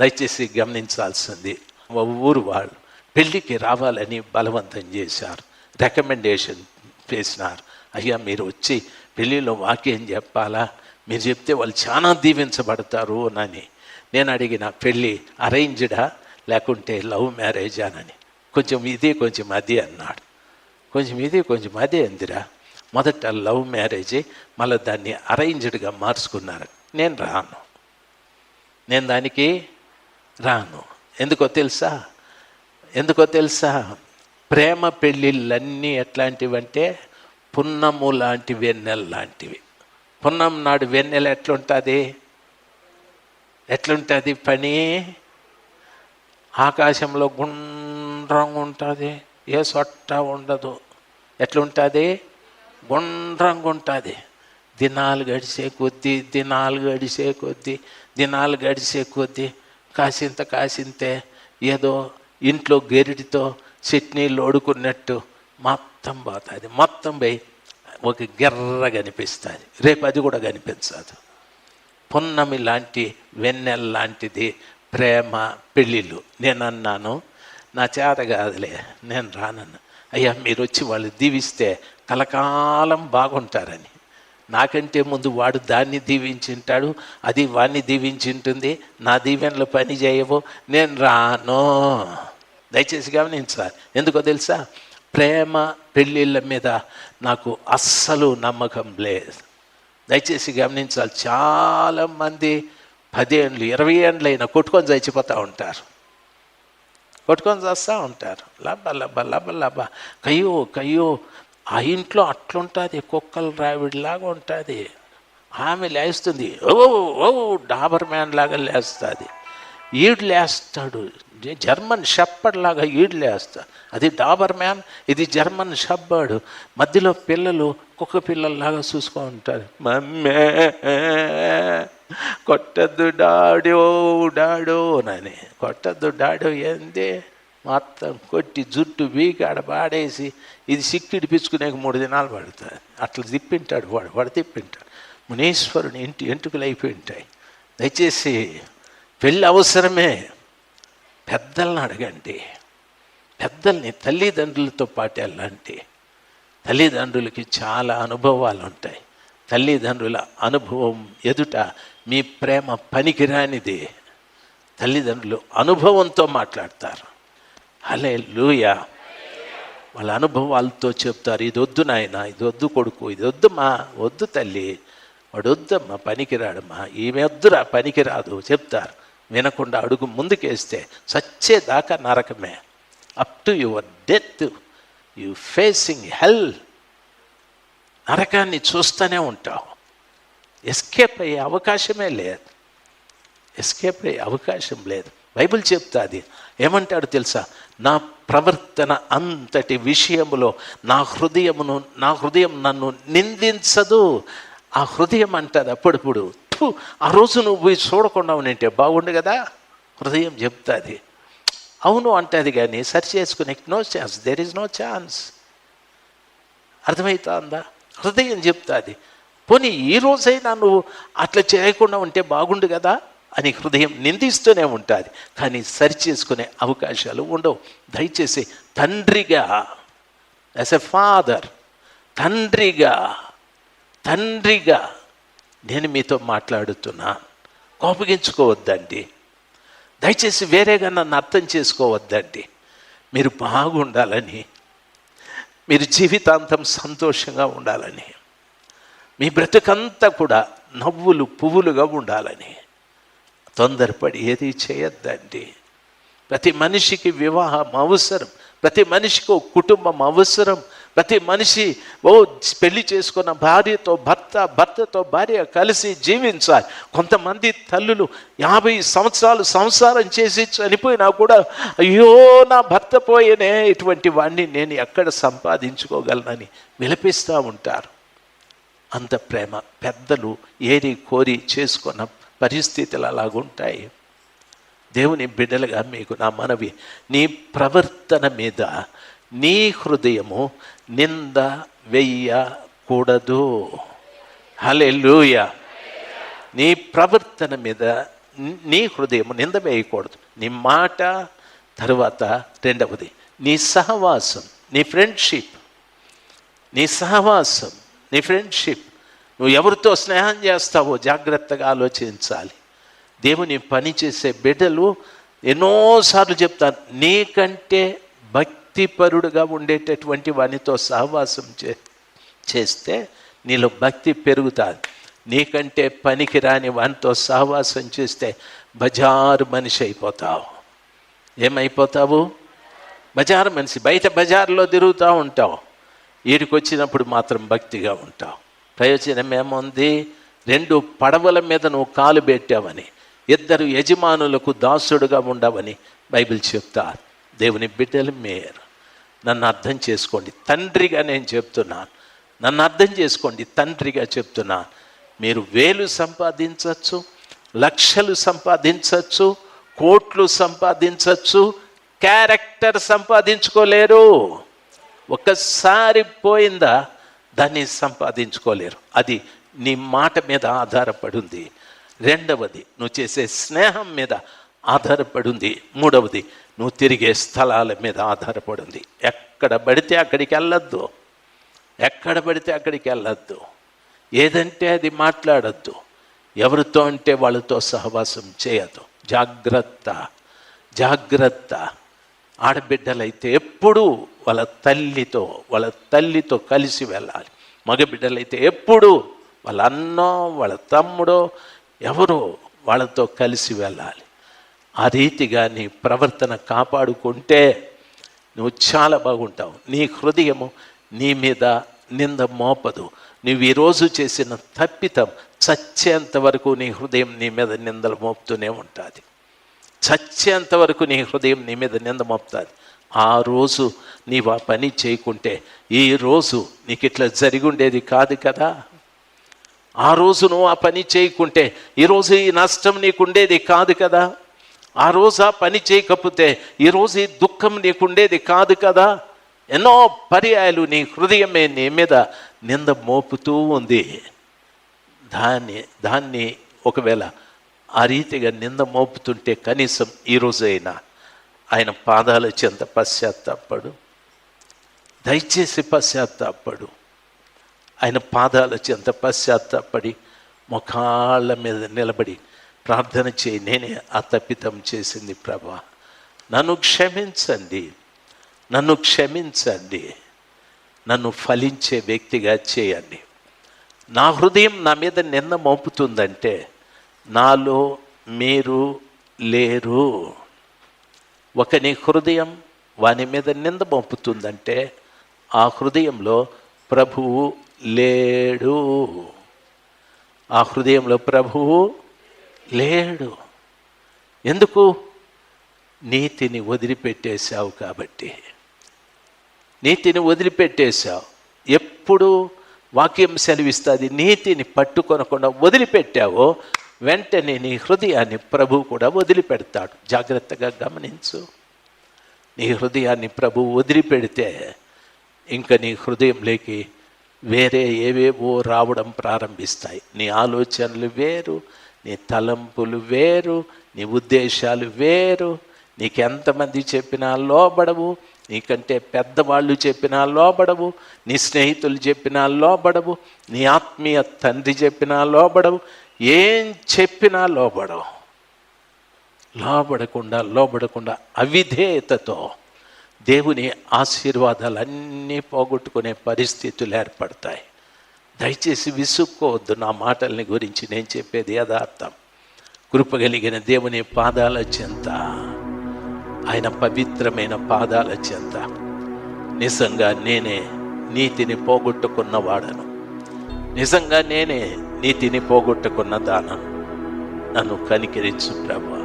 దయచేసి గమనించాల్సింది. మా ఊరు వాళ్ళు పెళ్ళికి రావాలని బలవంతం చేశారు. రికమెండేషన్ చేసినారు. అయ్యా మీరు వచ్చి పెళ్ళిలో వాక్యం చెప్పాలా? మీరు చెప్తే వాళ్ళు చాలా దీవించబడతారు అని. నేను అడిగిన పెళ్ళి అరేంజ్డా లేకుంటే లవ్ మ్యారేజ్ అని. కొంచెం ఇది కొంచెం అది అన్నాడు. కొంచెం ఇది కొంచెం అదే అందిరా. మొదట లవ్ మ్యారేజ్ మళ్ళీ దాన్ని అరేంజ్డ్గా మార్చుకున్నారు. నేను రాను. నేను దానికి రాను. ఎందుకో తెలుసా? ఎందుకో తెలుసా? ప్రేమ పెళ్ళిళ్ళన్నీ ఎట్లాంటివంటే పున్నము లాంటి వెన్నెల లాంటివి. పున్నం నాడు వెన్నెల ఎట్లుంటుంది? ఎట్లుంటుంది పని? ఆకాశంలో గుండ్రంగా ఉంటుంది. ఏ సొట్ట ఉండదు. ఎట్లుంటుంది? గుండ్రంగా ఉంటుంది. దినాలు గడిచే కొద్దీ దినాలు గడిచే కొద్దీ దినాలు గడిచే కొద్దీ కాసింత కాసింతే ఏదో ఇంట్లో గెరిటితో చట్నీలు ఓడుకున్నట్టు మొత్తం పోతుంది. మొత్తం పోయి ఒక గెర్ర కనిపిస్తుంది. రేపు అది కూడా కనిపించదు. పున్నమి లాంటి వెన్నెల లాంటిది ప్రేమ పెళ్ళిళ్ళు. నేను అన్నాను నా చేత కాదులే నేను రానన్నా. అయ్యా మీరు వచ్చి వాళ్ళు దీవిస్తే కలకాలం బాగుంటారని. నాకంటే ముందు వాడు దాన్ని దీవించింటాడు అది వాడిని దీవించింటుంది. నా దీవెనలు పని చేయవు. నేను రాను. దయచేసి గమనించాలి. ఎందుకో తెలుసా? ప్రేమ పెళ్ళిళ్ళ మీద నాకు అస్సలు నమ్మకం లేదు. దయచేసి గమనించాలి. చాలామంది పదేండ్లు ఇరవై ఏండ్లు అయినా కొట్టుకొని చచ్చిపోతూ ఉంటారు. కొట్టుకొని చేస్తూ ఉంటారు. లబ్బ లబ్బ లబ్బ లబ్బ. కయ్యో కయ్యో. ఆ ఇంట్లో అట్లుంటుంది కుక్కలు రావిడిలాగా ఉంటుంది. ఆమె లేస్తుంది ఓ ఓ డాబర్ మ్యాన్ లాగా లేస్తుంది. ఈడు లేస్తాడు జర్మన్ షెప్పర్డ్ లాగా ఈడు లేస్తాడు అది డాబర్ మ్యాన్ ఇది జర్మన్ షప్పడు మధ్యలో పిల్లలు కుక్క పిల్లల్లాగా చూసుకో ఉంటారు. మమ్మే కొట్టద్దు డాడో డాడో నని కొట్టద్దు డాడో ఏంది? మొత్తం కొట్టి జుట్టు బీకాడ పాడేసి ఇది సిక్కిడి పిచ్చుకునేకి మూడు దినాలు పడుతుంది. అట్లా తిప్పింటాడు వాడు వాడు తిప్పింటాడు. మునీశ్వరుని ఇంటి ఎంటుకలు అయిపోయి ఉంటాయి దయచేసి పెళ్ళి అవసరమే. పెద్దలను అడగండి. పెద్దల్ని తల్లిదండ్రులతో పాటు వెళ్ళండి. తల్లిదండ్రులకి చాలా అనుభవాలు ఉంటాయి తల్లిదండ్రుల అనుభవం ఎదుట మీ ప్రేమ పనికిరానిది. తల్లిదండ్రులు అనుభవంతో మాట్లాడతారు. అలే లూయ వాళ్ళ అనుభవాలతో చెప్తారు ఇది వద్దు నాయన ఇది వద్దు కొడుకు ఇది వద్దు మా వద్దు తల్లి వాడు వద్దమ్మా పనికిరాడమ్మా ఈమె వద్దురా పనికిరాదు చెప్తారు. వినకుండా అడుగు ముందుకేస్తే సచ్చేదాకా నరకమే. Up to your death you facing hell నరకాన్ని చూస్తూనే ఉంటావు. ఎస్కేప్ అయ్యే అవకాశమే లేదు. ఎస్కేప్ అయ్యే అవకాశం లేదు. బైబిల్ చెప్తాది. ఏమంటాడు తెలుసా? నా ప్రవర్తన అంతటి విషయములో నా హృదయమును నా హృదయం నన్ను నిందించదు. ఆ హృదయం అంటుంది అప్పుడప్పుడు ఆ రోజు నువ్వు పోయి చూడకుండా ఉంటే బాగుండు కదా? హృదయం చెప్తుంది. అవును అంటది కానీ సరి చేసుకునే no chance there is no chance అర్థమవుతుందా హృదయం చెప్తుంది. పోనీ ఈ రోజైనా నువ్వు అట్లా చేయకుండా ఉంటే బాగుండు కదా? అని హృదయం నిందిస్తూనే ఉంటుంది. కానీ సరి చేసుకునే అవకాశాలు ఉండవు. దయచేసి తండ్రిగా యాజ్ ఎ ఫాదర్ తండ్రిగా తండ్రిగా నేను మీతో మాట్లాడుతున్నా. కోపగించుకోవద్దండి. దయచేసి వేరేగా నన్ను అర్థం చేసుకోవద్దండి. మీరు బాగుండాలని మీరు జీవితాంతం సంతోషంగా ఉండాలని మీ బ్రతుకంతా కూడా నవ్వులు పువ్వులుగా ఉండాలని తొందరపడి ఏది చేయొద్దండి. ప్రతి మనిషికి వివాహం అవసరం. ప్రతి మనిషికి ఒక కుటుంబం అవసరం. ప్రతి మనిషి ఓ పెళ్ళి చేసుకున్న భార్యతో భర్త భర్తతో భార్య కలిసి జీవించాలి. కొంతమంది తల్లులు యాభై సంవత్సరాలు సంసారం చేసి చనిపోయినా కూడా అయ్యో నా భర్త పోయేనే ఇటువంటి వాడిని నేను ఎక్కడ సంపాదించుకోగలనని విలపిస్తూ ఉంటారు. అంత ప్రేమ. పెద్దలు ఏరి కోరి చేసుకున్న పరిస్థితులు అలాగుంటాయి. దేవుని బిడ్డలుగా మీకు నా మనవి నీ ప్రవర్తన మీద నీ హృదయము నింద వెయ్యకూడదు. హలెలూయ నీ ప్రవర్తన మీద నీ హృదయం నింద వేయకూడదు. నీ మాట తరువాత రెండవది నీ సహవాసం నీ ఫ్రెండ్షిప్ నీ సహవాసం నీ ఫ్రెండ్షిప్ నువ్వు ఎవరితో స్నేహం చేస్తావో జాగ్రత్తగా ఆలోచించాలి. దేవుని పని చేసే బిడ్డలు ఎన్నోసార్లు చెప్తారు నీకంటే భక్తిపరుడుగా ఉండేటటువంటి వానితో సహవాసం చే చేస్తే నీలో భక్తి పెరుగుతుంది. నీకంటే పనికి రాని వానితో సహవాసం చేస్తే బజారు మనిషి అయిపోతావు. ఏమైపోతావు? బజారు మనిషి. బయట బజార్లో తిరుగుతూ ఉంటావు. వీడికి వచ్చినప్పుడు మాత్రం భక్తిగా ఉంటావు. ప్రయోజనం ఏముంది? రెండు పడవల మీద నువ్వు కాలు పెట్టావని ఇద్దరు యజమానులకు దాసుడుగా ఉండవని బైబిల్ చెప్తారు. దేవుని బిడ్డలు మేరు నన్ను అర్థం చేసుకోండి. తండ్రిగా నేను చెప్తున్నాను. నన్ను అర్థం చేసుకోండి. తండ్రిగా చెప్తున్నాను. మీరు వేలు సంపాదించవచ్చు లక్షలు సంపాదించవచ్చు కోట్లు సంపాదించవచ్చు క్యారెక్టర్ సంపాదించుకోలేరు. ఒక్కసారి పోయిందా? దాన్ని సంపాదించుకోలేరు. అది నీ మాట మీద ఆధారపడి ఉంది రెండవది నువ్వు చేసే స్నేహం మీద ఆధారపడి ఉంది మూడవది నువ్వు తిరిగే స్థలాల మీద ఆధారపడి ఉంది ఎక్కడ పడితే అక్కడికి వెళ్ళొద్దు. ఎక్కడ పడితే అక్కడికి వెళ్ళొద్దు. ఏదంటే అది మాట్లాడద్దు. ఎవరితో అంటే వాళ్ళతో సహవాసం చేయదు జాగ్రత్త జాగ్రత్త. ఆడబిడ్డలైతే ఎప్పుడూ వాళ్ళ తల్లితో వాళ్ళ తల్లితో కలిసి వెళ్ళాలి. మగబిడ్డలైతే ఎప్పుడు వాళ్ళ అన్నో వాళ్ళ తమ్ముడో ఎవరో వాళ్ళతో కలిసి వెళ్ళాలి. ఆ రీతిగా నీ ప్రవర్తన కాపాడుకుంటే నువ్వు చాలా బాగుంటావు. నీ హృదయము నీ మీద నింద మోపదు. నువ్వు ఈరోజు చేసిన తప్పితం చచ్చేంత వరకు నీ హృదయం నీ మీద నిందలు మోపుతూనే ఉంటుంది. చచ్చేంత వరకు నీ హృదయం నీ మీద నింద మోపుతుంది. ఆ రోజు నీవు ఆ పని చేయకుంటే ఈ రోజు నీకు ఇట్లా జరిగి ఉండేది కాదు కదా. ఆ రోజు నువ్వు ఆ పని చేయకుంటే ఈరోజు ఈ నష్టం నీకు ఉండేది కాదు కదా. ఆ రోజు ఆ పని చేయకపోతే ఈరోజు ఈ దుఃఖం నీకుండేది కాదు కదా. ఎన్నో పర్యాయాలు నీ హృదయమే నీ మీద నింద మోపుతూ ఉంది. దాన్ని దాన్ని ఒకవేళ ఆ రీతిగా నింద మోపుతుంటే కనీసం ఈరోజైనా ఆయన పాదాల చెంత పశ్చాత్తాపడు. దయచేసి పశ్చాత్తాపడు. ఆయన పాదాల చెంత పశ్చాత్తాపడి ముఖాళ్ళ మీద నిలబడి ప్రార్థన చేయి నేనే ఆ తప్పితం చేసింది ప్రభా. నన్ను క్షమించండి. నన్ను క్షమించండి. నన్ను ఫలించే వ్యక్తిగా చేయండి. నా హృదయం నా మీద నిన్న మోపుతుందంటే నాలో మీరు లేరు. ఒకని హృదయం వాని మీద నింద పంపుతుందంటే ఆ హృదయంలో ప్రభువు లేడు. ఆ హృదయంలో ప్రభువు లేడు. ఎందుకు? నీతిని వదిలిపెట్టేశావు కాబట్టి. నీతిని వదిలిపెట్టేశావు. ఎప్పుడు వాక్యం సెలవిస్తుంది నీతిని పట్టుకొనకుండా వదిలిపెట్టావో వెంటనే నీ హృదయాన్ని ప్రభు కూడా వదిలిపెడతాడు. జాగ్రత్తగా గమనించు. నీ హృదయాన్ని ప్రభు వదిలిపెడితే ఇంకా నీ హృదయంలోకి వేరే ఏవేవో రావడం ప్రారంభిస్తాయి. నీ ఆలోచనలు వేరు నీ తలంపులు వేరు నీ ఉద్దేశాలు వేరు. నీకెంతమంది చెప్పినా లోబడవు నీకంటే పెద్దవాళ్ళు చెప్పినా లోబడవు నీ స్నేహితులు చెప్పినా లోబడవు నీ ఆత్మీయ తండ్రి చెప్పినా లోబడవు ఏం చెప్పినా లోబడం లోబడకుండా లోబడకుండా అవిధేయతతో దేవుని ఆశీర్వాదాలన్నీ పోగొట్టుకునే పరిస్థితులు ఏర్పడతాయి. దయచేసి విసుక్కోవద్దు నా మాటల్ని గురించి నేను చెప్పేది యథార్థం. కృపగలిగిన దేవుని పాదాల చెంత ఆయన పవిత్రమైన పాదాల చెంత. నిజంగా నేనే నీతిని పోగొట్టుకున్నవాడను నిజంగా నేనే నీతిని పోగొట్టుకున్న దాన నన్ను కనికరించు ప్రభా.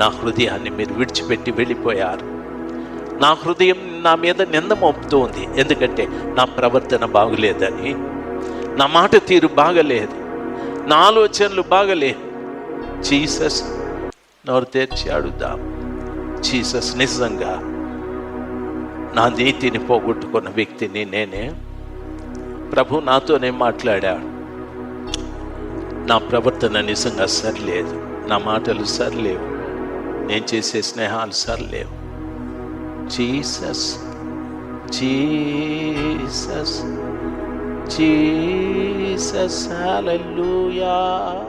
నా హృదయాన్ని మీరు విడిచిపెట్టి వెళ్ళిపోయారు. నా హృదయం నా మీద నింద మోపుతోంది. ఎందుకంటే నా ప్రవర్తన బాగులేదని నా మాట తీరు బాగలేదు నా ఆలోచనలు బాగలేదు. జీసస్ నోరు తెరిచి అడుగుదాం. జీసస్ నిజంగా నా నీతిని పోగొట్టుకున్న వ్యక్తిని నేనే? ప్రభు నాతోనే మాట్లాడాడు. నా ప్రవర్తన నిజంగా సరిలేదు. నా మాటలు సరిలేవు. నేను చేసే స్నేహాలు సరిలేవు. Jesus Jesus Jesus hallelujah.